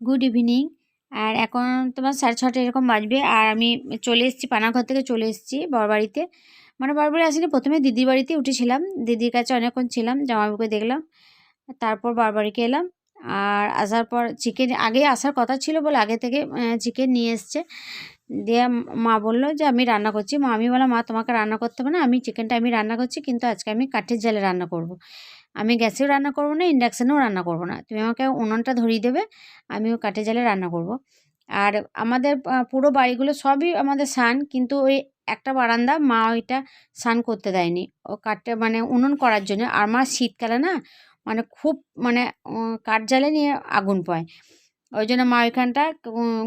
Good evening. আর এখন তোমার সাড়ে ছটা এরকম বাজবে। আর আমি চলে এসেছি, পানাঘর থেকে চলে এসেছি বড়বাড়িতে মানে বড়বাড়ি আসিনি প্রথমে দিদির বাড়িতে উঠেছিলাম। দিদির কাছে অনেকক্ষণ ছিলাম, জামাইবাবুকে দেখলাম। তারপর বড়বাড়িকে এলাম। আর আসার পর চিকেন আগে আসার কথা ছিল বলে আগে থেকে চিকেন নিয়ে এসছে। দিয়ে মা বলল যে, আমি রান্না করছি। মা, আমি বললাম, মা, তোমাকে রান্না করতে হবে না। আমি চিকেনটা আমি রান্না করছি, কিন্তু আজকে আমি কাঠের জালে রান্না করব। আমি গ্যাসেও রান্না করব না, ইন্ডাকশানেও রান্না করব না। তুমি আমাকে উনুনটা ধরিয়ে দেবে, আমিও কাঠের জালে রান্না করব। আর আমাদের পুরো বাড়িগুলো সবই আমাদের সান কিন্তু ওই একটা বারান্দা মা ওইটা স্নান করতে দেয়নি। ও কাঠটা মানে উনুন করার জন্য, আর মা শীতকালে না মানে খুব মানে কাঠ জ্বালে নিয়ে আগুন পায় ওই জন্য মা ওইখানটা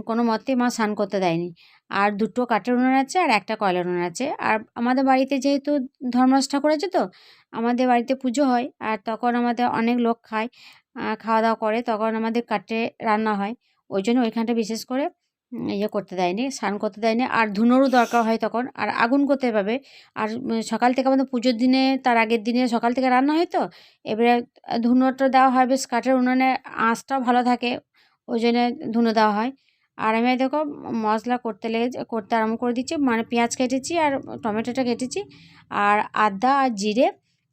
কোনো মতে মা স্নান করতে দেয়নি। আর দুটো কাঠের উনুন আছে আর একটা কয়লার উনুন আছে। আর আমাদের বাড়িতে যেহেতু ধর্মরাজ ঠাকুর আছে তো, আমাদের বাড়িতে পুজো হয় আর তখন আমাদের অনেক লোক খায় খাওয়া দাওয়া করে, তখন আমাদের কাঠে রান্না হয়। ওই জন্য ওইখানটা বিশেষ করে ইয়ে করতে দেয়নি, স্নান করতে দেয়নি। আর ধুনোরও দরকার হয় তখন, আর আগুন করতে পাবে আর সকাল থেকে আমাদের পুজোর দিনে, তার আগের দিনে সকাল থেকে রান্না হয় তো, এবারে ধুনোটা দেওয়া হয় বেশ কাঠের উনুনে, আঁচটাও ভালো থাকে, ওই জন্যে ধুনো দেওয়া হয়। আর আমি দেখো মশলা করতে লেগে করতে আরম্ভ করে দিচ্ছি। মানে পেঁয়াজ কেটেছি আর টমেটোটা কেটেছি। আর আদা আর জিরে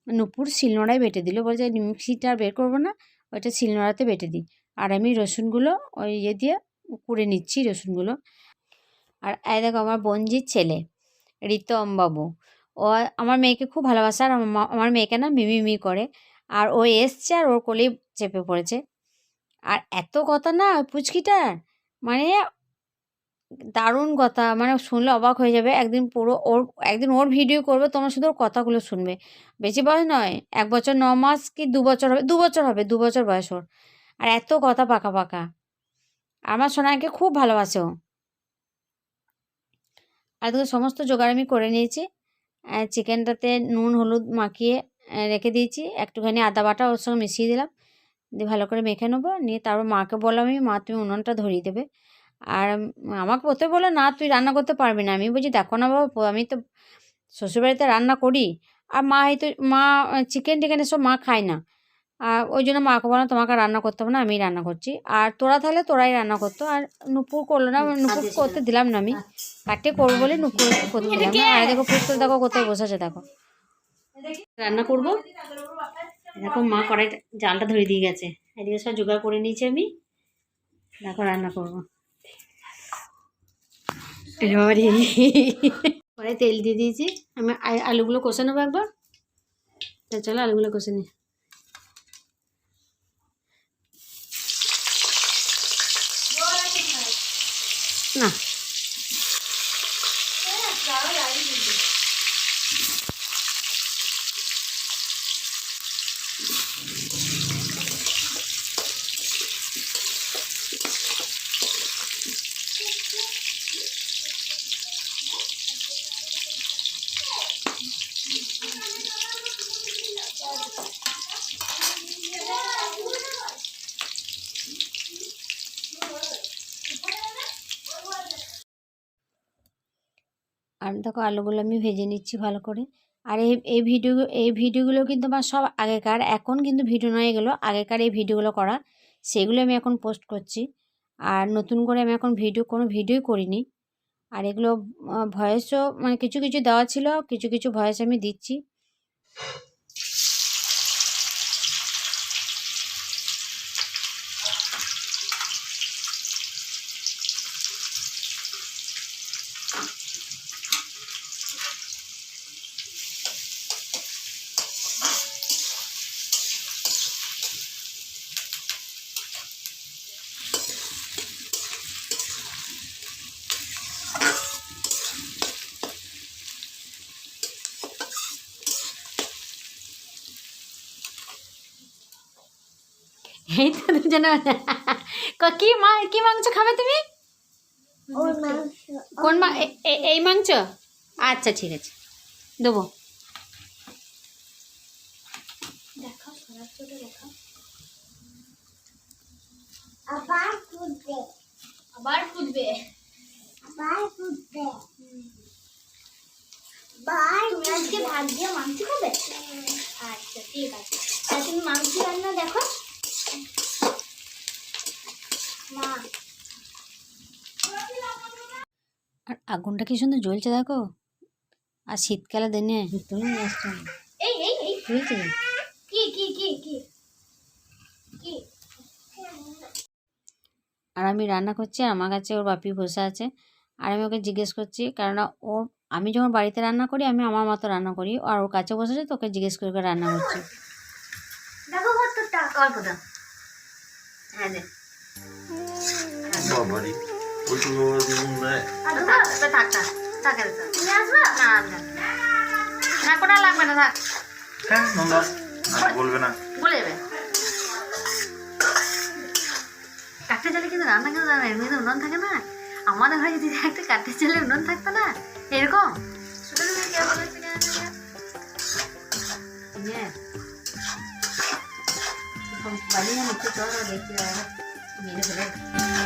নুপুর শিলনোড়ায় বেটে দিল। বলছে মিক্সিটা আর বের করব না, ওইটা শিলনোড়াতে বেটে দিই। আর আমি রসুনগুলো ওই ইয়ে দিয়ে কুড়ে নিচ্ছি রসুনগুলো। আর এই দেখো আমার বঞ্জির ছেলে বাবু ও আমার মেয়েকে খুব ভালোবাসে আর আমার মেয়েকে না মিমি করে। আর ও এসছে আর ওর কোলেই চেপে পড়েছে। আর এত কথা না পুচকিটার মানে দারুণ কথা। মানে শুনলে অবাক হয়ে যাবে। একদিন পুরো ওর, একদিন ওর ভিডিও করবে, তোমার শুধু ওর কথাগুলো শুনবে। বেশি বয়স নয়, এক বছর ন মাস কি দু বছর হবে? দু বছর হবে, দু বছর বয়স ওর। আর এত কথা পাকা পাকা। আমার সোনাকে খুব ভালোবাসে ও। আর তোকে সমস্ত জোগাড় আমি করে নিয়েছি। চিকেনটাতে নুন, হলুদ মাখিয়ে রেখে দিয়েছি। একটুখানি আদা বাটা ওর সঙ্গে মিশিয়ে দিলাম। দিয়ে ভালো করে মেখে নেব। নিয়ে তারপর মাকে বললাম আমি মা তুমি উনুনটা ধরিয়ে দেবে। আর আমাকে প্রথমে বলল না তুই রান্না করতে পারবি না। আমি বলছি দেখো না বাবা আমি তো শ্বশুরবাড়িতে রান্না করি। আর মা হয়তো মা চিকেন টিকেন এসব মা খায় না। আর ওই জন্য মাকে বললাম তোমাকে রান্না করতে হবে না আমি রান্না করছি। আর তোরা তাহলে তোরাই রান্না করতো। আর নুপুর করল না নুপুর করতে দিলাম না আমি। কাটে করব বলে নুপুর করতে দিলাম আর দেখো পুষ্কর দেখো কোথায় বসেছে দেখো। রান্না করব? দেখো মা কড়াই জালটা ধরে দিয়ে গেছে। এদিকে সব জোগাড় করে নিয়েছি আমি। দেখো রান্না করব। কড়াই তেল দিয়ে দিয়েছি। আমি আলুগুলো কষে নেব একবার। তা চলো আলুগুলো কষে নিই। না। আর দেখো আলুগুলো আমি ভেজে নিচ্ছি ভালো করে। আর এই এই ভিডিও, এই ভিডিওগুলো কিন্তু আমার সব আগেকার, এখন কিন্তু ভিডিও নয় এগুলো, আগেকার এই ভিডিওগুলো করা, সেগুলো আমি এখন পোস্ট করছি। আর নতুন করে আমি এখন ভিডিও, কোনো ভিডিওই করিনি। আর এগুলো ভয়েসও মানে কিছু কিছু দেওয়া ছিল, কিছু কিছু ভয়েস আমি দিচ্ছি। এই তো দুজন কি মা কি মাংস খাবে তুমি? কোন মা এই মাংস? আচ্ছা ঠিক আছে। দেবো। আবার ফুটবে। আবার ফুটবে। আবার ফুটবে। তুমি আজকে ভাত দিয়ে মাংস খাবে? আচ্ছা ঠিক আছে। আর তুমি মাংস রান্না দেখো। আর আগুনটা কি সুন্দর জ্বলছে দেখো? আর শীতকালে দিনে তুমি আসছো। আর আমি রান্না করছি আমার কাছে ওর বাপি বসে আছে। আর আমি ওকে জিজ্ঞেস করছি কেননা ওর আমি যখন বাড়িতে রান্না করি আমি আমার মতো রান্না করি। আর ওর কাছে বসেছে তোকে জিজ্ঞেস করে রান্না করছি। দেখো হ্যাঁ বাবারি ওইটুকু নুন দেয়? থাক থাক থাক না না। কোটা লাগবে না থাক। হ্যাঁ নুন বলবে না। বলে যাবে। কাঠের জলে কিন্তু রান্না কিন্তু জানা এমনিতে উনুন থাকে না। আমাদের ঘরে যদি একটা কাঠের জলে উনুন থাকতো না এরকম। ইয়ে। চল মেরে ফেলে।